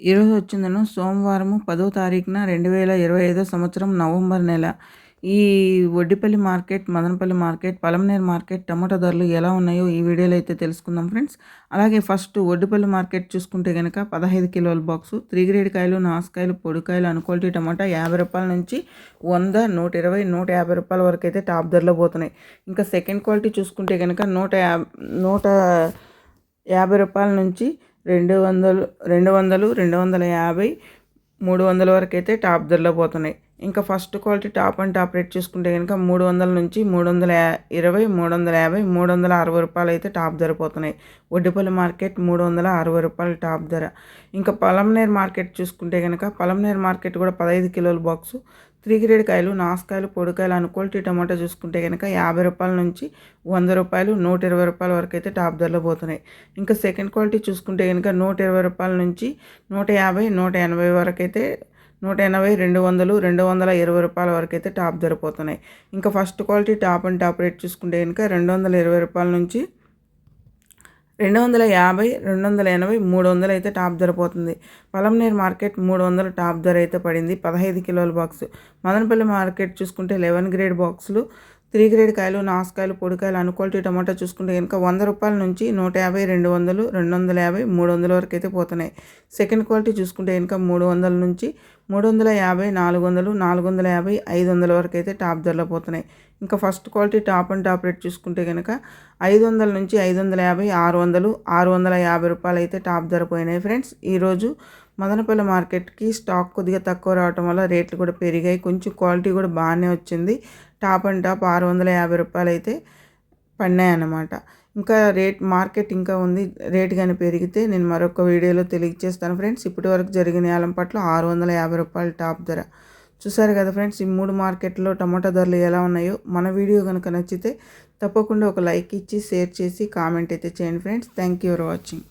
ఈరోజు వచ్చిందను సోమవారము పదో తారీఖున రెండు వేల ఇరవై ఐదో సంవత్సరం నవంబర్ నెల. ఈ Vaddipalli market Madanapalli market Palamaneru market tomato ధరలు ఎలా ఉన్నాయో ఈ వీడియోలో అయితే తెలుసుకుందాం ఫ్రెండ్స్. అలాగే ఫస్ట్ వడ్డిపల్లి మార్కెట్ చూసుకుంటే కనుక పదహైదు కిలోల బాక్సు త్రీ గ్రేడ్ కాయలు నాసుకాయలు పొడికాయలు అనుకోల్టీ టమాటా యాభై రూపాయల నుంచి వంద నూట ఇరవై నూట యాభై రూపాయల వరకు అయితే టాప్ ధరలో పోతున్నాయి. ఇంకా సెకండ్ క్వాలిటీ చూసుకుంటే కనుక నూట నూట యాభై రూపాయల నుంచి రెండు వందలు రెండు వందలు రెండు వందల యాభై మూడు వందల వరకు అయితే టాప్ ధరలో పోతున్నాయి. ఇంకా first quality top and top rate చూసుకుంటే కనుక మూడు వందల నుంచి మూడు వందల ఇరవై మూడు వందల యాభై మూడు వందల అరవై రూపాయలు అయితే టాప్ ధర పోతున్నాయి. ఒడ్డిపల్లి మార్కెట్ మూడు వందల అరవై రూపాయలు టాప్ ధర. ఇంకా పలంనేర్ మార్కెట్ చూసుకుంటే కనుక పలంనేర్ మార్కెట్ కూడా పదహైదు కిలోల బాక్సు త్రీ గ్రేడ్ కాయలు నాసుకాయలు పొడికాయలు అనుకోల్టీ టమాటా చూసుకుంటే కనుక యాభై రూపాయల నుంచి వంద రూపాయలు నూట ఇరవై రూపాయల వరకు అయితే టాప్ ధరలో పోతున్నాయి. ఇంకా సెకండ్ క్వాలిటీ చూసుకుంటే కనుక నూట ఇరవై రూపాయల నుంచి నూట యాభై నూట ఎనభై వరకు అయితే నూట ఎనభై రెండు వందలు రెండు వందల ఇరవై రూపాయల వరకు అయితే టాప్ ధర పోతున్నాయి ఇంకా first quality top and top rate చూసుకుంటే కనుక రెండు వందల ఇరవై రూపాయల నుంచి రెండు వందల యాభై రెండు వందల ఎనభై మూడు వందలు అయితే టాప్ ధర పోతుంది పలంనేర్ మార్కెట్ మూడు వందలు టాప్ ధర అయితే పడింది. పదహైదు కిలోల బాక్స్. మదనపల్లి మార్కెట్ చూసుకుంటే లెవెన్ గ్రేడ్ బాక్సులు త్రీ గ్రేడ్ కాయలు నాసుకాయలు పొడికాయలు అనుక్వాలిటీ టమాటా చూసుకుంటే కనుక వంద రూపాయల నుంచి నూట యాభై రెండు వందలు రెండు వందల యాభై మూడు వందల వరకు అయితే పోతున్నాయి. సెకండ్ క్వాలిటీ చూసుకుంటే కనుక మూడు వందల నుంచి మూడు వందల యాభై నాలుగు వందలు నాలుగు వందల యాభై ఐదు వందల వరకు అయితే టాప్ ధరలో పోతున్నాయి. ఇంకా first quality top and top rate చూసుకుంటే కనుక ఐదు వందల నుంచి ఐదు వందల యాభై ఆరు వందలు ఆరు వందల యాభై రూపాయలు అయితే టాప్ ధర పోయినాయి. ఫ్రెండ్స్ ఈరోజు మదనపల్లి మార్కెట్కి స్టాక్ కొద్దిగా తక్కువ రావటం వల్ల రేట్లు కూడా పెరిగాయి. కొంచెం క్వాలిటీ కూడా బాగానే వచ్చింది. టాప్ అండ్ టాప్ ఆరు వందల యాభై రూపాయలు అయితే పడినాయి అన్నమాట ఇంకా రేట్ మార్కెట్ ఇంకా ఉంది. రేట్ కానీ పెరిగితే నేను మరొక వీడియోలో తెలియజేస్తాను ఫ్రెండ్స్. ఇప్పటి వరకు జరిగిన ఏలం పట్ల ఆరు వందల యాభై రూపాయలు టాప్ ధర. చూసారు కదా ఫ్రెండ్స్ ఈ మూడు మార్కెట్లో టమాటా ధరలు ఎలా ఉన్నాయో. మన వీడియో కనుక నచ్చితే తప్పకుండా ఒక లైక్ ఇచ్చి షేర్ చేసి కామెంట్ అయితే చేయండి friends. Thank you for watching.